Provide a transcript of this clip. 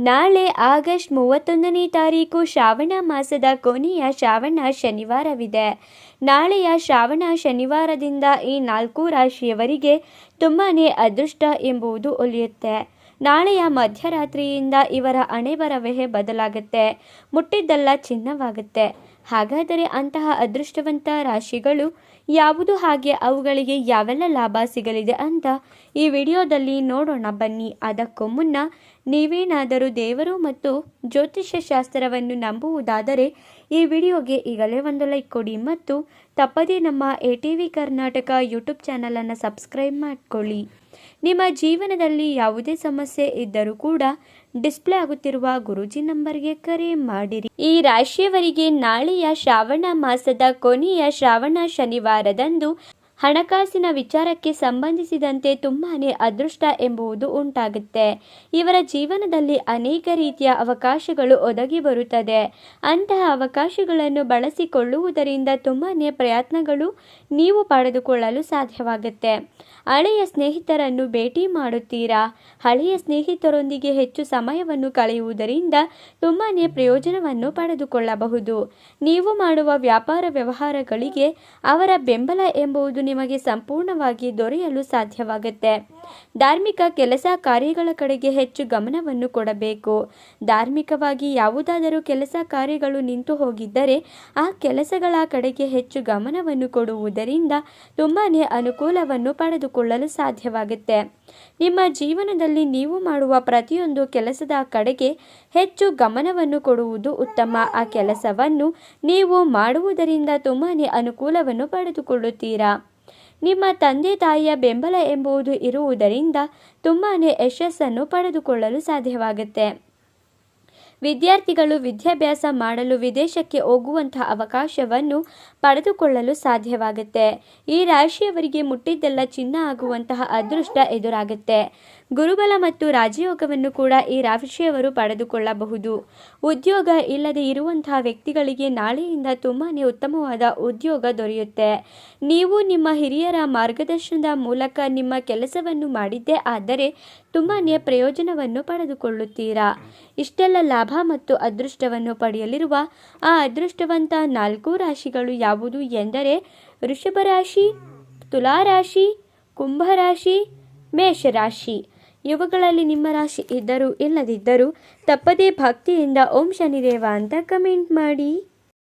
ನಾಳೆ ಆಗಸ್ಟ್ ಮೂವತ್ತೊಂದನೇ ತಾರೀಕು ಶ್ರಾವಣ ಮಾಸದ ಕೊನೆಯ ಶ್ರಾವಣ ಶನಿವಾರವಿದೆ. ನಾಳೆಯ ಶ್ರಾವಣ ಶನಿವಾರದಿಂದ ಈ ನಾಲ್ಕು ರಾಶಿಯವರಿಗೆ ತುಂಬಾ ಅದೃಷ್ಟ ಎಂಬುದು ಒಲಿಯುತ್ತೆ. ನಾಳೆಯ ಮಧ್ಯರಾತ್ರಿಯಿಂದ ಇವರ ಅಣೆಬರವೇ ಬದಲಾಗುತ್ತೆ. ಮುಟ್ಟಿದ್ದೆಲ್ಲ ಚಿನ್ನವಾಗುತ್ತೆ. ಹಾಗಾದರೆ ಅಂತಹ ಅದೃಷ್ಟವಂತ ರಾಶಿಗಳು ಯಾವುದು? ಹಾಗೆ ಅವುಗಳಿಗೆ ಯಾವೆಲ್ಲ ಲಾಭ ಸಿಗಲಿದೆ ಅಂತ ಈ ವಿಡಿಯೋದಲ್ಲಿ ನೋಡೋಣ ಬನ್ನಿ. ಅದಕ್ಕೂ ಮುನ್ನ ನೀವೇನಾದರೂ ದೇವರು ಮತ್ತು ಜ್ಯೋತಿಷ್ಯ ಶಾಸ್ತ್ರವನ್ನು ನಂಬುವುದಾದರೆ ಈ ವಿಡಿಯೋಗೆ ಈಗಲೇ ಒಂದು ಲೈಕ್ ಕೊಡಿ ಮತ್ತು ತಪ್ಪದೇ ನಮ್ಮ A T V Karnataka YouTube ಚಾನಲನ್ನು ಸಬ್ಸ್ಕ್ರೈಬ್ ಮಾಡಿಕೊಳ್ಳಿ. ನಿಮ್ಮ ಜೀವನದಲ್ಲಿ ಯಾವುದೇ ಸಮಸ್ಯೆ ಇದ್ದರೂ ಕೂಡ ಡಿಸ್ಪ್ಲೇ ಆಗುತ್ತಿರುವ ಗುರುಜಿ ನಂಬರ್ಗೆ ಕರೆ ಮಾಡಿರಿ. ಈ ರಾಶಿಯವರಿಗೆ ನಾಳೆಯ ಶ್ರಾವಣ ಮಾಸದ ಕೊನೆಯ ಶ್ರಾವಣ ಶನಿವಾರದಂದು ಹಣಕಾಸಿನ ವಿಚಾರಕ್ಕೆ ಸಂಬಂಧಿಸಿದಂತೆ ತುಂಬಾ ಅದೃಷ್ಟ ಎಂಬುದು ಉಂಟಾಗುತ್ತೆ. ಇವರ ಜೀವನದಲ್ಲಿ ಅನೇಕ ರೀತಿಯ ಅವಕಾಶಗಳು ಒದಗಿ ಬರುತ್ತದೆ. ಅಂತಹ ಅವಕಾಶಗಳನ್ನು ಬಳಸಿಕೊಳ್ಳುವುದರಿಂದ ತುಂಬಾ ಪ್ರಯತ್ನಗಳು ನೀವು ಪಡೆದುಕೊಳ್ಳಲು ಸಾಧ್ಯವಾಗುತ್ತೆ. ಹಳೆಯ ಸ್ನೇಹಿತರನ್ನು ಭೇಟಿ ಮಾಡುತ್ತೀರಾ? ಹಳೆಯ ಸ್ನೇಹಿತರೊಂದಿಗೆ ಹೆಚ್ಚು ಸಮಯವನ್ನು ಕಳೆಯುವುದರಿಂದ ತುಂಬಾ ಪ್ರಯೋಜನವನ್ನು ಪಡೆದುಕೊಳ್ಳಬಹುದು. ನೀವು ಮಾಡುವ ವ್ಯಾಪಾರ ವ್ಯವಹಾರಗಳಿಗೆ ಅವರ ಬೆಂಬಲ ಎಂಬುದು ನಿಮಗೆ ಸಂಪೂರ್ಣವಾಗಿ ದೊರೆಯಲು ಸಾಧ್ಯವಾಗುತ್ತೆ. ಧಾರ್ಮಿಕ ಕೆಲಸ ಕಾರ್ಯಗಳ ಕಡೆಗೆ ಹೆಚ್ಚು ಗಮನವನ್ನು ಕೊಡಬೇಕು. ಧಾರ್ಮಿಕವಾಗಿ ಯಾವುದಾದರೂ ಕೆಲಸ ಕಾರ್ಯಗಳು ನಿಂತು ಹೋಗಿದ್ದರೆ ಆ ಕೆಲಸಗಳ ಕಡೆಗೆ ಹೆಚ್ಚು ಗಮನವನ್ನು ಕೊಡುವುದರಿಂದ ತುಂಬಾ ಅನುಕೂಲವನ್ನು ಪಡೆದುಕೊಳ್ಳಲು ಸಾಧ್ಯವಾಗುತ್ತೆ. ನಿಮ್ಮ ಜೀವನದಲ್ಲಿ ನೀವು ಮಾಡುವ ಪ್ರತಿಯೊಂದು ಕೆಲಸದ ಕಡೆಗೆ ಹೆಚ್ಚು ಗಮನವನ್ನು ಕೊಡುವುದು ಉತ್ತಮ. ಆ ಕೆಲಸವನ್ನು ನೀವು ಮಾಡುವುದರಿಂದ ತುಂಬಾ ಅನುಕೂಲವನ್ನು ಪಡೆದುಕೊಳ್ಳುತ್ತೀರಾ? ನಿಮ್ಮ ತಂದೆ ತಾಯಿಯ ಬೆಂಬಲ ಎಂಬುದು ಇರುವುದರಿಂದ ತುಂಬಾ ಯಶಸ್ಸನ್ನು ಪಡೆದುಕೊಳ್ಳಲು ಸಾಧ್ಯವಾಗುತ್ತೆ. ವಿದ್ಯಾರ್ಥಿಗಳು ವಿದ್ಯಾಭ್ಯಾಸ ಮಾಡಲು ವಿದೇಶಕ್ಕೆ ಹೋಗುವಂತಹ ಅವಕಾಶವನ್ನು ಪಡೆದುಕೊಳ್ಳಲು ಸಾಧ್ಯವಾಗುತ್ತೆ. ಈ ರಾಶಿಯವರಿಗೆ ಮುಟ್ಟಿದ್ದೆಲ್ಲ ಚಿನ್ನ ಆಗುವಂತಹ ಅದೃಷ್ಟ ಎದುರಾಗುತ್ತೆ. ಗುರುಬಲ ಮತ್ತು ರಾಜಯೋಗವನ್ನು ಕೂಡ ಈ ರಾಶಿಯವರು ಪಡೆದುಕೊಳ್ಳಬಹುದು. ಉದ್ಯೋಗ ಇಲ್ಲದೆ ಇರುವಂತಹ ವ್ಯಕ್ತಿಗಳಿಗೆ ನಾಳೆಯಿಂದ ತುಂಬಾ ಉತ್ತಮವಾದ ಉದ್ಯೋಗ ದೊರೆಯುತ್ತೆ. ನೀವು ನಿಮ್ಮ ಹಿರಿಯರ ಮಾರ್ಗದರ್ಶನದ ಮೂಲಕ ನಿಮ್ಮ ಕೆಲಸವನ್ನು ಮಾಡಿದ್ದೇ ಆದರೆ ತುಂಬಾ ಪ್ರಯೋಜನವನ್ನು ಪಡೆದುಕೊಳ್ಳುತ್ತೀರಾ? ಇಷ್ಟೆಲ್ಲ ಲಾಭ ಮತ್ತು ಅದೃಷ್ಟವನ್ನು ಪಡೆಯಲಿರುವ ಆ ಅದೃಷ್ಟವಂತ ನಾಲ್ಕು ರಾಶಿಗಳು ಯಾವುದು ಎಂದರೆ ವೃಷಭ ರಾಶಿ ತುಲಾರಾಶಿ ಕುಂಭರಾಶಿ ಮೇಷರಾಶಿ ಇವುಗಳಲ್ಲಿ ನಿಮ್ಮ ರಾಶಿ ಇದ್ದರೂ ಇಲ್ಲದಿದ್ದರೂ ತಪ್ಪದೇ ಭಕ್ತಿಯಿಂದ ಓಂ ಶನಿದೇವ ಅಂತ ಕಮೆಂಟ್ ಮಾಡಿ.